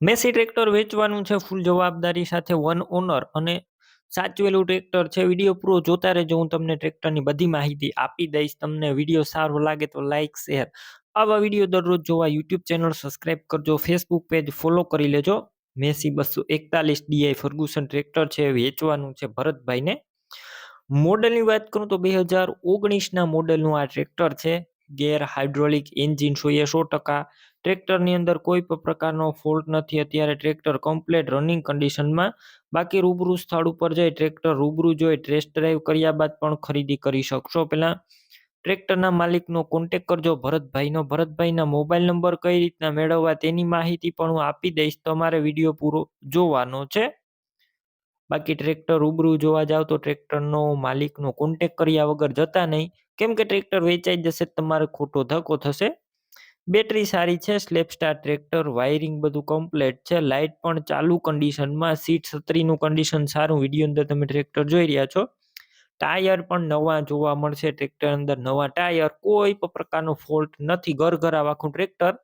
Massey tractor વેચવાનું છે ફૂલ જવાબદારી સાથે વન ઓનર અને સાચવેલું ટ્રેક્ટર છે. વીડિયો પૂરો જોતા રહેજો, હું તમને ટ્રેક્ટરની બધી માહિતી આપી દઈશ. તમને વીડિયો સારો લાગે તો લાઇક શેર. આવા વીડિયો દરરોજ જોવા યુટ્યુબ ચેનલ સબસ્ક્રાઇબ કરજો, ફેસબુક પેજ ફોલો કરી લેજો. મેસી બસો એકતાલીસ ડીઆઈ ફર્ગુસન ટ્રેક્ટર છે, વેચવાનું છે ભરતભાઈને. મોડલની વાત કરું તો બે હજાર ઓગણીસના મોડલનું આ ટ્રેક્ટર છે. ગેર હાઇડ્રોલિક એન્જિન સો એ સો ટકા? ટ્રેક્ટરની અંદર કોઈ પણ પ્રકારનો ફોલ્ટ નથી. અત્યારે ટ્રેક્ટર કમ્પ્લેટ રનિંગ કન્ડિશનમાં. બાકી રૂબરૂ સ્થળ ઉપર જઈ ટ્રેક્ટર રૂબરૂ જોઈ ટેસ્ટ ડ્રાઈવ કર્યા બાદ પણ ખરીદી કરી શકશો. પહેલાં ટ્રેક્ટરના માલિકનો કોન્ટેક કરજો. ભરતભાઈનો. ભરતભાઈના મોબાઈલ નંબર કઈ રીતના મેળવવા તેની માહિતી પણ હું આપી દઈશ. તમારે વીડિયો પૂરો જોવાનો છે. બાકી ટ્રેક્ટર રૂબરૂ જોવા જાવ તો ટ્રેક્ટરનો માલિકનો કોન્ટેક કર્યા વગર જતા નહીં. કેમ કે ટ્રેક્ટર વેચાઈ જશે તમારે ખોટો ધક્કો થશે. બેટરી સારી છે સ્લેપ સ્ટાર ટ્રેક્ટર વાયરિંગ બધું કમ્પ્લેટ છે લાઇટ પણ ચાલુ કન્ડિશનમાં સીટ છત્રીનું કન્ડિશન સારું. વીડિયો અંદર તમે ટ્રેક્ટર જોઈ રહ્યા છો. ટાયર પણ નવા જોવા મળશે, ટ્રેક્ટર અંદર નવા ટાયર કોઈ પણ પ્રકારનો ફોલ્ટ નથી. ઘરઘરાવ આખું ટ્રેક્ટર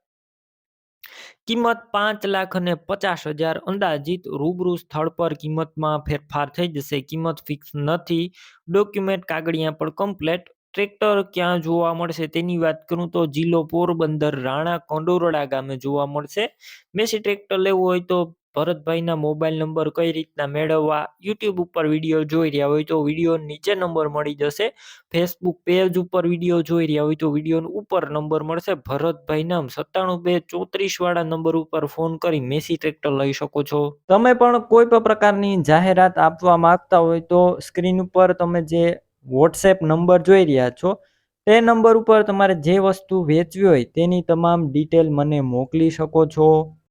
કિંમત પાંચ લાખ અને પચાસ હજાર અંદાજિત રૂબરૂ સ્થળ પર કિંમતમાં ફેરફાર થઈ જશે. કિંમત ફિક્સ નથી. ડોક્યુમેન્ટ કાગળિયા પણ કમ્પ્લેટ ટ્રેક્ટર ક્યાં જોવા મળશે તેની વાત કરું તો જિલ્લો પોરબંદર રાણા કોંડોરડા ગામે જોવા મળશે. મેસી ટ્રેક્ટર લેવું હોય તો ભરતભાઈના મોબાઈલ નંબર કઈ રીતના મેળવવા, યુટ્યુબ ઉપર વીડિયો જોઈ રહ્યા હોય તો વીડિયો નીચે નંબર મળી જશે. ફેસબુક પેજ ઉપર વીડિયો જોઈ રહ્યા હોય તો વીડિયો ઉપર નંબર મળશે. ભરતભાઈ નામ સત્તાણું બે ચોત્રીસ વાળા નંબર ઉપર ફોન કરી મેસી ટ્રેક્ટર લઈ શકો છો. તમે પણ કોઈ પણ પ્રકારની જાહેરાત આપવા માંગતા હોય તો સ્ક્રીન ઉપર તમે જે વોટ્સએપ નંબર જોઈ રહ્યા છો, તે નંબર ઉપર તમારે જે વસ્તુ વેચવી હોય તેની તમામ ડિટેલ મને મોકલી શકો છો.